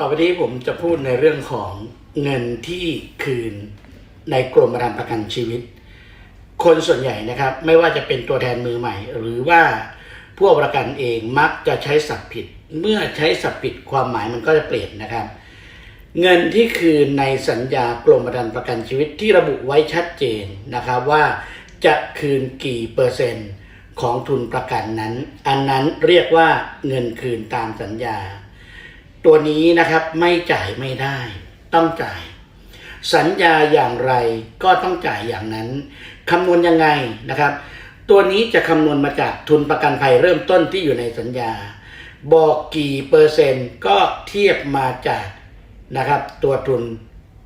ต่อไปนี้ผมจะพูดในเรื่องของเงินที่คืนในกรมธรรม์ประกันชีวิต คนส่วนใหญ่นะครับ ไม่ว่าจะเป็นตัวแทนมือใหม่ หรือว่าผู้ประกันเองมักจะใช้ศัพท์ผิด เมื่อใช้ศัพท์ผิดความหมายมันก็จะเปลี่ยนนะครับ เงินที่คืนในสัญญากรมธรรม์ประกันชีวิตที่ระบุไว้ชัดเจนนะครับว่าจะคืนกี่เปอร์เซ็นต์ของทุนประกันนั้น อันนั้นเรียกว่าเงินคืนตามสัญญา ตัวนี้นะครับไม่จ่ายไม่ได้ ต้องจ่าย สัญญาอย่างไรก็ต้องจ่ายอย่างนั้นคำนวณยังไงนะครับ ตัวนี้จะคำนวณมาจากทุนประกันภัยเริ่มต้นที่อยู่ในสัญญา บอกกี่เปอร์เซ็นต์ก็เทียบมาจากนะครับ ตัวทุน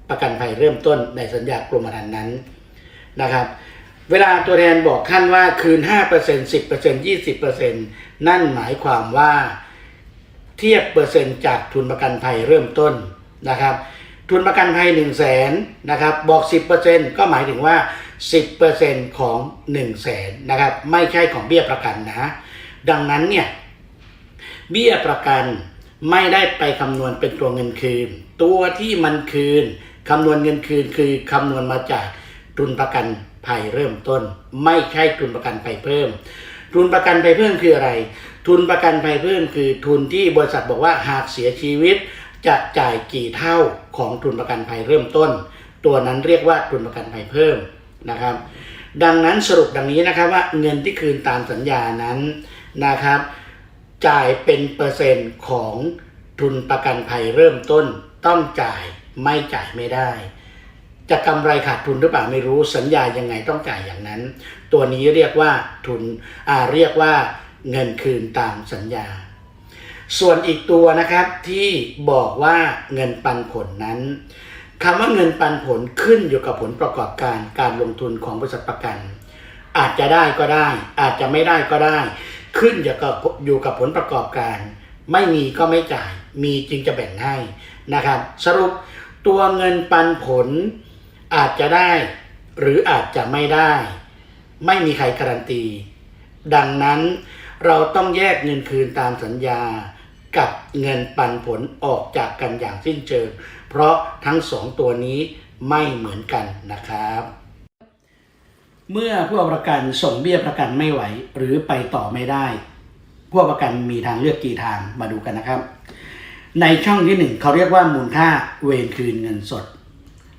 ประกันภัยเริ่มต้นในสัญญากรมธรรม์นั้นนะครับเวลาตัวแทนบอกท่านว่าคืน 5% 10% 20%นั่นหมายความว่า เทียบเปอร์เซ็นต์จากทุนประกันภัยเริ่มต้นนะครับ ทุนประกันภัย 1 0 0 0 0แสนนะครับบอก 10%ก็หมายถึงว่า 10%ของ 1 0 0 0 0แสนนะครับไม่ใช่ของเบี้ยประกันนะ ดังนั้นเนี่ยเบี้ยประกันไม่ได้ไปคำนวณเป็นตัวเงินคืน ตัวที่มันคืนคำนวณเงินคืนคือคำนวณมาจากทุนประกันภัยเริ่มต้น ไม่ใช่ทุนประกันภัยเพิ่ม ทุนประกันภัยเพิ่มคืออะไร ทุนประกันภัยเพิ่มคือทุนที่บริษัทบอกว่าหากเสียชีวิต จะจ่ายกี่เท่าของทุนประกันภัยเริ่มต้น ตัวนั้นเรียกว่าทุนประกันภัยเพิ่มนะครับ ดังนั้นสรุปดังนี้นะครับว่าเงินที่คืนตามสัญญานั้นนะครับ จ่ายเป็นเปอร์เซ็นต์ของทุนประกันภัยเริ่มต้น ต้องจ่ายไม่จ่ายไม่ได้จะกำไรขาดทุนหรือเปล่าไม่รู้สัญญายังไงต้องจ่ายอย่างนั้น ตัวนี้เรียกว่าทุนอ่าเรียกว่าเงินคืนตามสัญญา ส่วนอีกตัวนะครับที่บอกว่าเงินปันผลนั้นคำว่าเงินปันผลขึ้นอยู่กับผลประกอบการการลงทุนของบริษัทประกัน อาจจะได้ก็ได้ อาจจะไม่ได้ก็ได้ ขึ้นอยู่กับอยู่กับผลประกอบการ ไม่มีก็ไม่จ่าย มีจึงจะแบ่งให้นะครับ สรุปตัวเงินปันผลอาจจะได้ หรืออาจจะไม่ได้ ไม่มีใครการันตี ดังนั้นเราต้องแยกเงินคืนตามสัญญากับเงินปันผลออกจากกันอย่างสิ้นเชิง เพราะทั้งสองตัวนี้ไม่เหมือนกันนะครับ เมื่อผู้ประกันส่งเบี้ยประกันไม่ไหว หรือไปต่อไม่ได้ ผู้ประกันมีทางเลือกกี่ทางมาดูกันนะครับ ในช่องที่หนึ่งเขาเรียกว่ามูลค่าเวรคืนเงินสด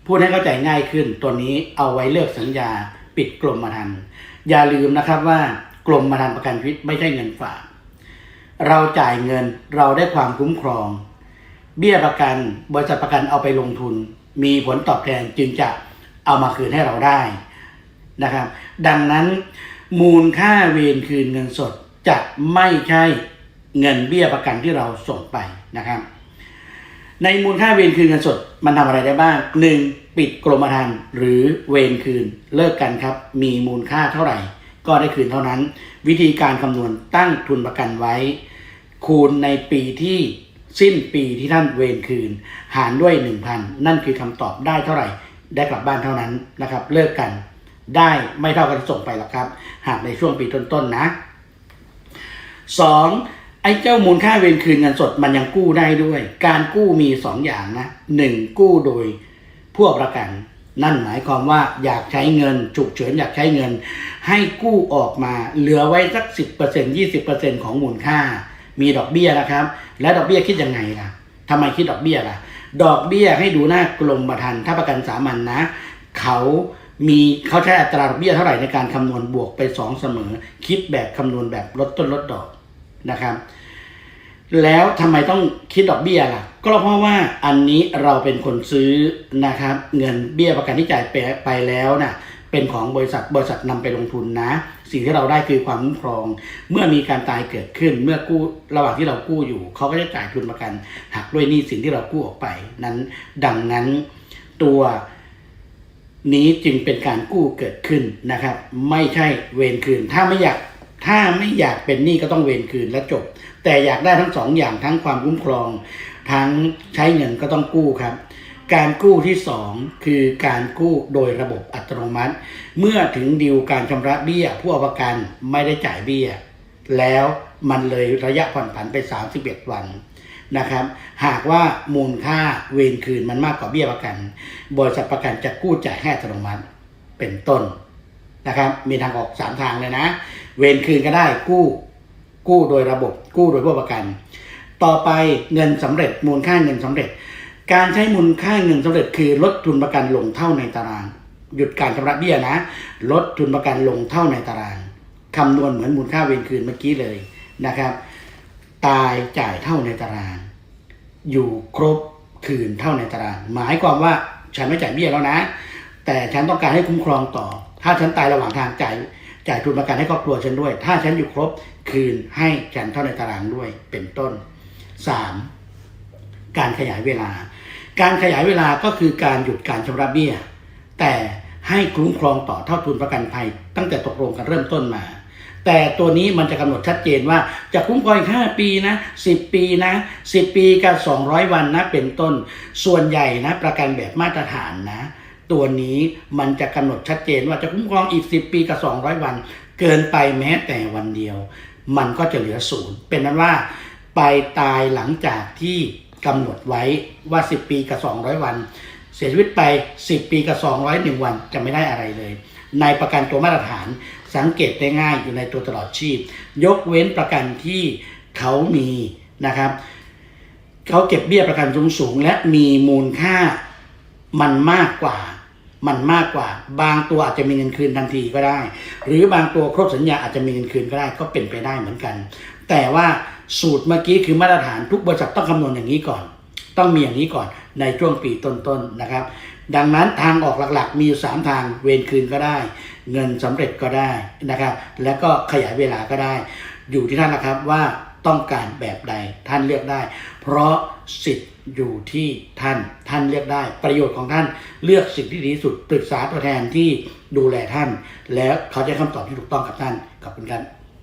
พูดให้เข้าใจง่ายขึ้นตัวนี้เอาไว้เลือกสัญญา ปิดกรมธรรม์อย่าลืมนะครับว่ากรมธรรม์ประกันชีวิตไม่ใช่เงินฝาก เราจ่ายเงินเราได้ความคุ้มครอง เบี้ยประกันบริษัทประกันเอาไปลงทุน มีผลตอบแทนจึงจะเอามาคืนให้เราได้นะครับ ดังนั้นมูลค่าเวรคืนเงินสดจะไม่ใช่เงินเบี้ยประกันที่เราส่งไปนะครับ ในมูลค่าเวรคืนเงินสดมันทำอะไรได้บ้างหนึ่ง ปิดกรมธรรม์หรือเวรคืนเลิกกันครับ มีมูลค่าเท่าไหร่ ก็ได้คืนเท่านั้น วิธีการคำนวณตั้งทุนประกันไว้ คูณในปีที่สิ้นปีที่ท่านเวรคืน หารด้วย 1,000 นั่นคือคำตอบได้เท่าไหร่ ได้กลับบ้านเท่านั้นนะครับ เลิกกันได้ไม่เท่ากันส่งไปหรอกครับ หากในช่วงปีต้นๆนะสองไอ้เจ้ามูลค่าเวรคืนเงินสดมันยังกู้ได้ด้วย การกู้มีสองอย่างนะหนึ่งกู้โดย ผู้ประกัน นั่นหมายความว่าอยากใช้เงินฉุกเฉินอยากใช้เงิน ให้กู้ออกมาเหลือไว้สักสิบเปอร์เซ็นยี่สิบเปอร์เซ็นของมูลค่า มีดอกเบี้ยนะครับ และดอกเบี้ยคิดยังไงล่ะทำไมคิดดอกเบี้ยล่ะ ดอกเบี้ยให้ดูหน้ากรมธรรม์ถ้าประกันสามัญนนะ เขามีเขาใช้อัตราดอกเบี้ยเท่าไหร่ในการคำนวณบวกไปสองเสมอ คิดแบบคำนวณแบบลดต้นลดดอกนะครับ แล้วทำไมต้องคิดดอกเบี้ยล่ะ ก็เพราะว่าอันนี้เราเป็นคนซื้อนะครับ เงินเบี้ยประกันที่จ่ายไปไปแล้วนะ่ะเป็นของบริษัทบริษัทนำไปลงทุนนะ สิ่งที่เราได้คือความคุ้มครอง เมื่อมีการตายเกิดขึ้น เมื่อกู้ระหว่างที่เรากู้อยู่เขาก็จะจ่ายทุนประกันหักด้วยหนี้สินที่เรากู้ออกไปนั้น ดังนั้นตัวนี้จึงเป็นการกู้เกิดขึ้นนะครับ ไม่ใช่เวรคืนถ้าไม่อยาก ถ้าไม่อยากเป็นหนี้ก็ต้องเวรคืนและจบ แต่อยากได้ทั้งสองอย่างทั้งความคุ้มครอง ทั้งใช้เงินก็ต้องกู้ครับ การกู้ที่สองคือการกู้โดยระบบอัตโนมัติ เมื่อถึงดิวการชำระเบี้ย ผู้เอาประกันไม่ได้จ่ายเบี้ย แล้วมันเลยระยะผ่อนผันไป 31 วันนะครับ หากว่ามูลค่าเวรคืนมันมากกว่าเบี้ยประกัน บริษัทประกันจะกู้จ่ายให้อัตโนมัติเป็นต้นนะครับ มีทางออกสามทางเลยนะ เวรคืนก็ได้กู้ กู้โดยระบบ กู้โดยผู้ประกัน ต่อไปเงินสำเร็จมูลค่าเงินสำเร็จ การใช้มูลค่าเงินสำเร็จคือลดทุนประกันลงเท่าในตาราง หยุดการชำระเบี้ยนะ ลดทุนประกันลงเท่าในตารางคำนวณเหมือนมูลค่าเวรคืนเมื่อกี้เลยนะครับ ตายจ่ายเท่าในตาราง อยู่ครบคืนเท่าในตาราง หมายความว่าฉันไม่จ่ายเบี้ยแล้วนะ แต่ฉันต้องการให้คุ้มครองต่อ ถ้าฉันตายระหว่างทางจ่าย จ่ายทุนประกันให้ครอบครัวฉันด้วย ถ้าฉันอยู่ครบคืนให้ฉันเท่าในตารางด้วยเป็นต้นสามการขยายเวลา การขยายเวลาก็คือการหยุดการชำระเบี้ย แต่ให้คุ้มครองต่อเท่าทุนประกันภัย ตั้งแต่ตกลงกันเริ่มต้นมา แต่ตัวนี้มันจะกำหนดชัดเจนว่าจะคุ้มครองอีก5ปีนะ 10 ปีนะ 10 ปีกับ 200 วันนะเป็นต้น ส่วนใหญ่นะประกันแบบมาตรฐานนะ ตัวนี้มันจะกำหนดชัดเจนว่าจะคุ้มครองอีก 10 ปีกับ 200 วัน เกินไปแม้แต่วันเดียว มันก็จะเหลือศูนย์เป็นนั้นว่า ไปตายหลังจากที่กำหนดไว้ว่า 10 ปีกับ 200 วัน เสียชีวิตไป 10 ปีกับ 201 วันจะไม่ได้อะไรเลย ในประกันตัวมาตรฐานสังเกตได้ง่ายอยู่ในตัวตลอดชีพ ยกเว้นประกันที่เขามีนะครับเขาเก็บเบี้ยประกันสูงสูงและมีมูลค่ามันมากกว่า มันมากกว่า บางตัวอาจจะมีเงินคืนทันทีก็ได้ หรือบางตัวครบสัญญาอาจจะมีเงินคืนก็ได้ก็เป็นไปได้เหมือนกัน แต่ว่าสูตรเมื่อกี้คือมาตรฐานทุกบริษัทต้องคำนวณอย่างนี้ก่อน ต้องมีอย่างนี้ก่อนในช่วงปีต้นๆนะครับ ดังนั้นทางออกหลักๆ มีอยู่สามทางเวรคืนก็ได้ เงินสำเร็จก็ได้นะครับ แล้วก็ขยายเวลาก็ได้ อยู่ที่ท่านนะครับว่าต้องการแบบใดท่านเลือกได้ เพราะ สิทธิ์อยู่ที่ท่าน ท่านเลือกได้ ประโยชน์ของท่านเลือกสิ่งที่ดีที่สุดปรึกษาตัวแทนที่ดูแลท่าน แล้วเขาจะให้คำตอบที่ถูกต้องกับท่านขอบคุณครับ